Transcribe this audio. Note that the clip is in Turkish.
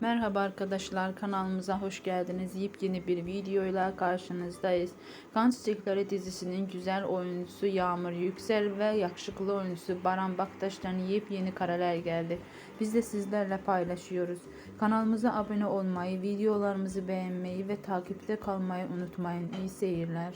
Merhaba arkadaşlar kanalımıza hoş geldiniz. Yepyeni bir videoyla karşınızdayız. Kan Çiçekleri dizisinin güzel oyuncusu Yağmur Yüksel ve yakışıklı oyuncusu Baran Baktaş'tan yepyeni kareler geldi. Biz de sizlerle paylaşıyoruz. Kanalımıza abone olmayı, videolarımızı beğenmeyi ve takipte kalmayı unutmayın. İyi seyirler.